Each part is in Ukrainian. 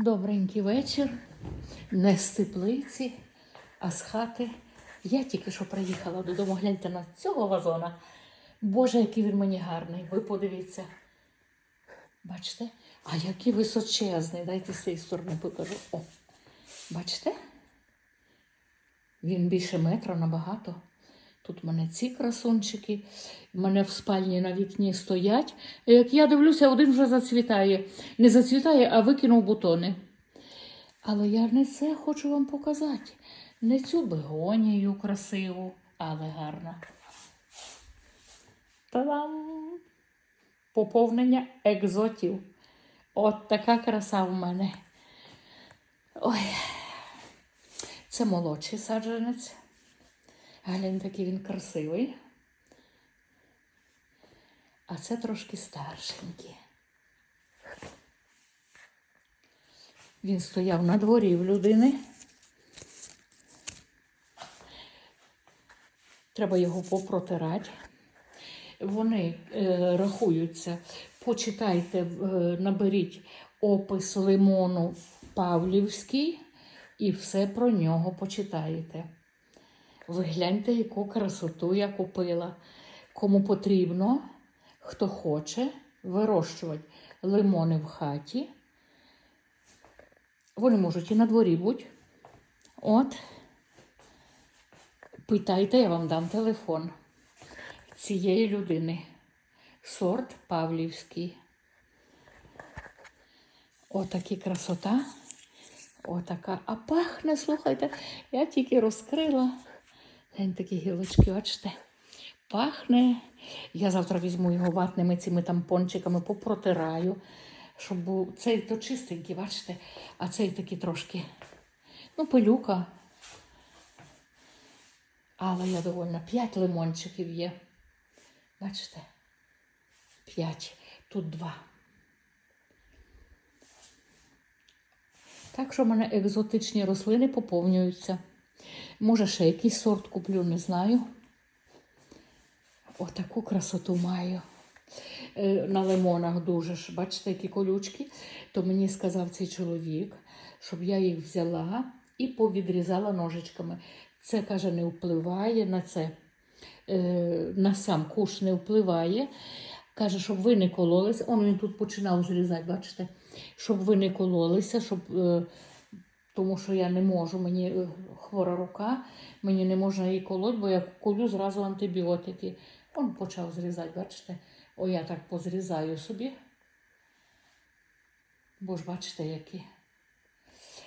Добренький вечір. Не з теплиці, а з хати. Я тільки що приїхала додому. Гляньте на цього вазона. Боже, який він мені гарний. Ви подивіться. Бачите? А який височезний. Дайте з цієї сторони покажу. О, бачите? Він більше метра набагато. Тут в мене ці красунчики, в мене в спальні на вікні стоять. Як я дивлюся, один вже зацвітає. Не зацвітає, а викинув бутони. Але я не це хочу вам показати. Не цю бегонію красиву, але гарна. Та-дам! Поповнення екзотів. От така краса в мене. Ой. Це молодший саджанець. Глянь, такий він красивий. А це трошки старшенький. Він стояв на дворі в людини. Треба його попротирати. Вони е, рахуються. Почитайте, е, наберіть опис лимону Павлівський і все про нього почитаєте. Ви гляньте, яку красоту я купила. Кому потрібно, хто хоче вирощувати лимони в хаті. Вони можуть і на дворі бути. От. Питайте, я вам дам телефон цієї людини. Сорт Павлівський. Отакі красота. Отака. А пахне, слухайте, я тільки розкрила. Глянь, такі гілочки, бачите. Пахне. Я завтра візьму його ватними цими тампончиками, попротираю, щоб цей то чистенький, бачите, а цей такий трошки. Ну, пилюка. Але я довольна. П'ять лимончиків є. Бачите? П'ять. Тут два. Так що в мене екзотичні рослини поповнюються. Може, ще якийсь сорт куплю, не знаю. Отаку красоту маю. Е, На лимонах дуже ж, бачите, які колючки. То мені сказав цей чоловік, щоб я їх взяла і повідрізала ножичками. Це, каже, не впливає на це, е, на сам куш не впливає. Каже, щоб ви не кололися. Он він тут починав зрізати, бачите, щоб ви не кололися, щоб. Тому що я не можу, мені е, хвора рука, мені не можна її колоть, бо я колю зразу антибіотики. Он почав зрізати, бачите? О, я так позрізаю собі. Бо ж бачите, які.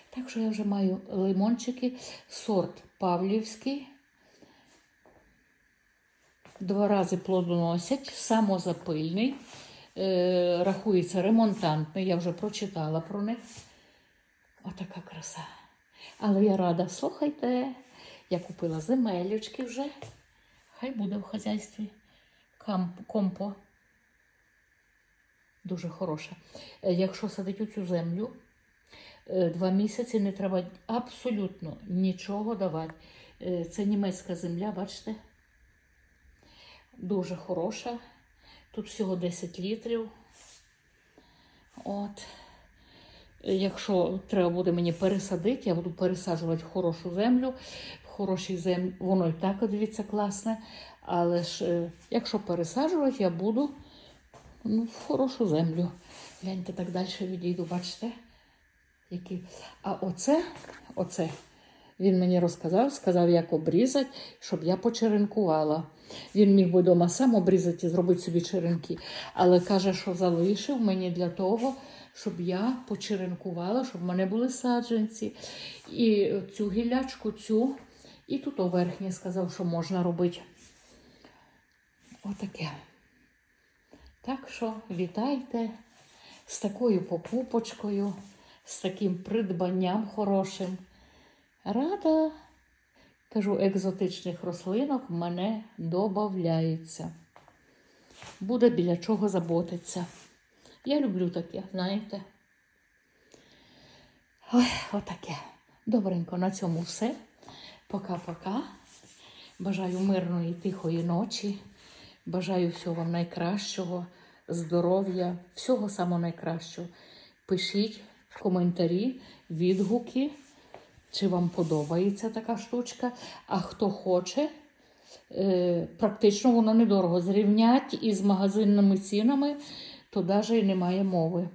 Так що я вже маю лимончики, сорт Павлівський. Два рази плодоносять, самозапильний, е, рахується ремонтантний, я вже прочитала про них. Отака краса. Але я рада, слухайте, я купила земелючки вже. Хай буде в хазяйстві компо. Дуже хороша. Е, Якщо садить у цю землю, е, два місяці не треба абсолютно нічого давати. Е, Це німецька земля, бачите? Дуже хороша. Тут всього 10 літрів. От. Якщо треба буде мені пересадити, я буду пересаджувати в хорошу землю. В хорошій землі воно і так, дивіться, класне. Але ж е, якщо пересаджувати, я буду ну, в хорошу землю. Гляньте, так далі відійду, бачите? Які... А оце, оце, він мені розказав, сказав, як обрізати, щоб я почеренкувала. Він міг би вдома сам обрізати і зробити собі черенки, але каже, що залишив мені для того, щоб я почеренкувала, щоб в мене були саджанці. І цю гілячку, цю, і тут у верхній сказав, що можна робити. Отаке. Так що вітайте з такою покупочкою, з таким придбанням хорошим. Рада, кажу, екзотичних рослинок мене додається. Буде біля чого заботитися. Я люблю таке, знаєте. Ой, отаке. Добренько, на цьому все. Пока-пока. Бажаю мирної, тихої ночі. Бажаю всього вам найкращого, здоров'я, всього самого найкращого. Пишіть коментарі, відгуки, чи вам подобається така штучка. А хто хоче, е, практично воно недорого. Зрівнять із магазинними цінами, то навіть і немає мови.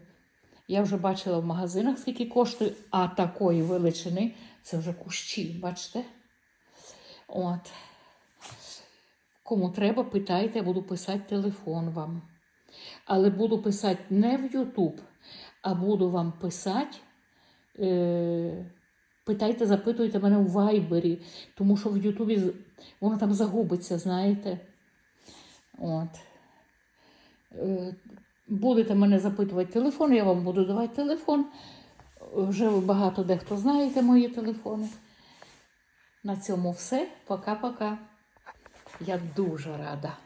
Я вже бачила в магазинах, скільки коштує, а такої величини це вже кущі, бачите? От. Кому треба, питайте, я буду писати телефон вам. Але буду писати не в Ютуб, а буду вам писати. Е- питайте, запитуйте мене у Вайбері, тому що в Ютубі воно там загубиться, знаєте. От. Будете мене запитувати телефон, я вам буду давати телефон. Вже ви багато дехто знаєте мої телефони. На цьому все. Пока-пока. Я дуже рада.